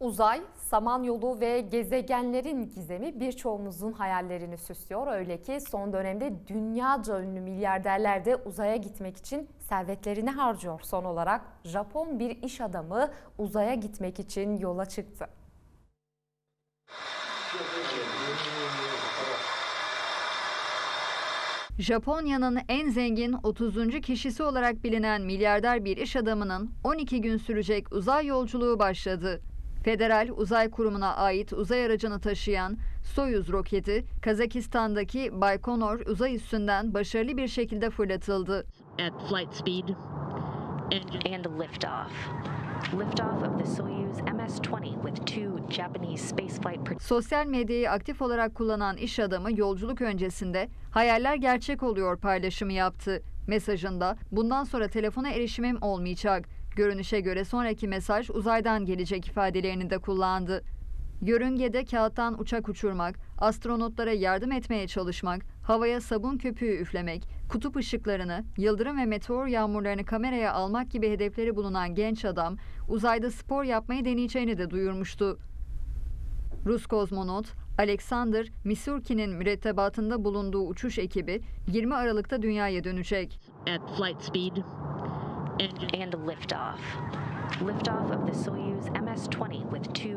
Uzay, samanyolu ve gezegenlerin gizemi birçoğumuzun hayallerini süslüyor. Öyle ki son dönemde dünyaca ünlü milyarderler de uzaya gitmek için servetlerini harcıyor. Son olarak Japon bir iş adamı uzaya gitmek için yola çıktı. Japonya'nın en zengin 30. kişisi olarak bilinen milyarder bir iş adamının 12 gün sürecek uzay yolculuğu başladı. Federal Uzay Kurumu'na ait uzay aracını taşıyan Soyuz roketi Kazakistan'daki Baykonur uzay üssünden başarılı bir şekilde fırlatıldı. at flight speed. And liftoff. Liftoff of the Soyuz MS-20 with two Japanese spaceflight Sosyal medyayı aktif olarak kullanan iş adamı yolculuk öncesinde hayaller gerçek oluyor paylaşımı yaptı. Mesajında bundan sonra telefona erişimim olmayacak. Görünüşe göre sonraki mesaj uzaydan gelecek ifadelerini de kullandı. Yörüngede kağıttan uçak uçurmak, astronotlara yardım etmeye çalışmak, havaya sabun köpüğü üflemek, kutup ışıklarını, yıldırım ve meteor yağmurlarını kameraya almak gibi hedefleri bulunan genç adam uzayda spor yapmayı deneyeceğini de duyurmuştu. Rus kozmonot Alexander Misurkin'in mürettebatında bulunduğu uçuş ekibi 20 Aralık'ta dünyaya dönecek. at flight speed. And liftoff. Liftoff of the Soyuz MS-20 with two